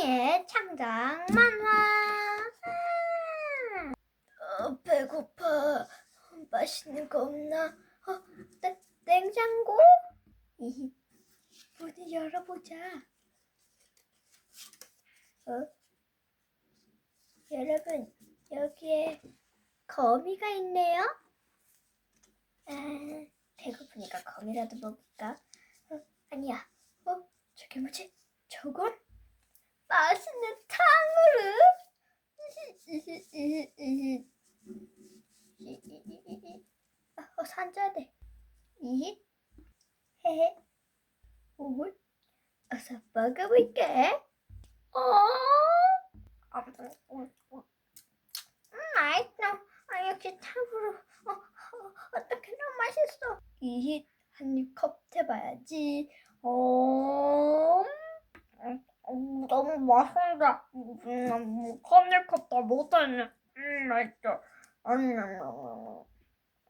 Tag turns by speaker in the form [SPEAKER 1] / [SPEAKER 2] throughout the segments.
[SPEAKER 1] 따릉이의 창작 만화. 어, 배고파. 맛있는 거 없나? 어, 냉, 냉장고? 이 문을 열어보자. 어? 여러분, 여기에 거미가 있네요. 아, 배고프니까 거미라도 먹을까? 어, 아니야. 어, 저게 뭐지? 저건 맛있는 탕후루. 아, 어, 산져야 돼. 이, 헤헤, 올, 어서 먹어볼게. 어, 음, 음, 음, 맛있어. 아, 역시 탕후루. 어, 어, 어떻게 너무 맛있어. 이, 한입 컵 해봐야지. 어, 너무 맛있다. 음, 컵내컵다 못하네. 음, 맛있어. 음.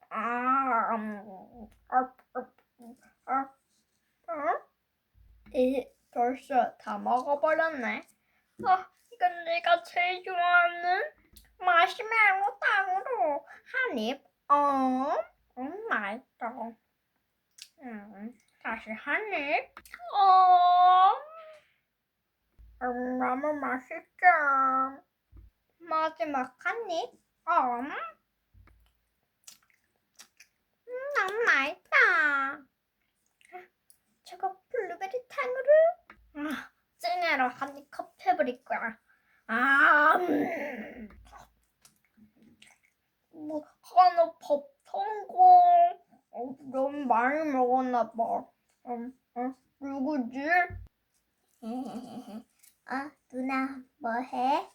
[SPEAKER 1] 아, 음, 아, 아, 아, 아. 이, 벌써 다 먹어버렸네. 아, 이건 내가 제일 좋아하는 마시멜로 땅으로 한 입. 어, 음, 맛있어. 음, 다시 한 입. 어, 음, 너무 맛있죠. 마지막 한 입. 음, 음, 너무 맛있다. 저거 블루베리 탕으로? 아, 찡해로 한입 컵 해버릴 거야. 아, 음. 뭐, 하나 밥 성공. 어, 너무 많이 먹었나 봐. 음, 음, 누구지? 아, 누나, 뭐 해?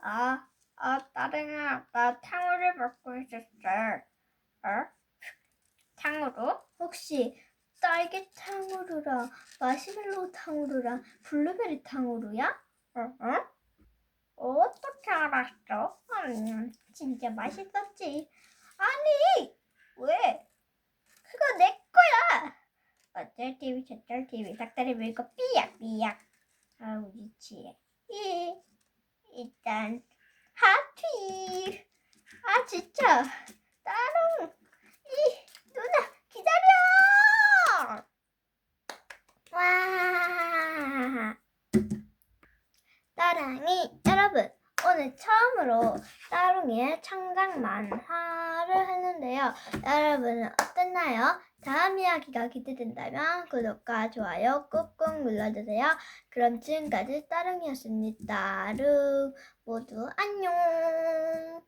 [SPEAKER 1] 아, 아, 따릉아, 나 탕후루 먹고 있었어. 어? 탕후루? 혹시 딸기 탕후루랑 마시멜로우 탕후루랑 블루베리 탕후루야? 응? 응? 어떻게 알았어? 음, 진짜 맛있었지. 아니, 왜? 그거 내 거야. 어쩔 TV 저쩔 TV 닭다리 물고 삐약삐약. 아우 유치해. 이 일단 하트. 아 진짜 따로 이 누나 기다려. 와. 따랑이 여러분 오늘 처음으로 따릉이의 창작 만화를 했는데요. 여러분은 어땠나요? 다음 이야기가 기대된다면 구독과 좋아요 꾹꾹 눌러주세요. 그럼 지금까지 따릉이었습니다. 따릉 모두 안녕.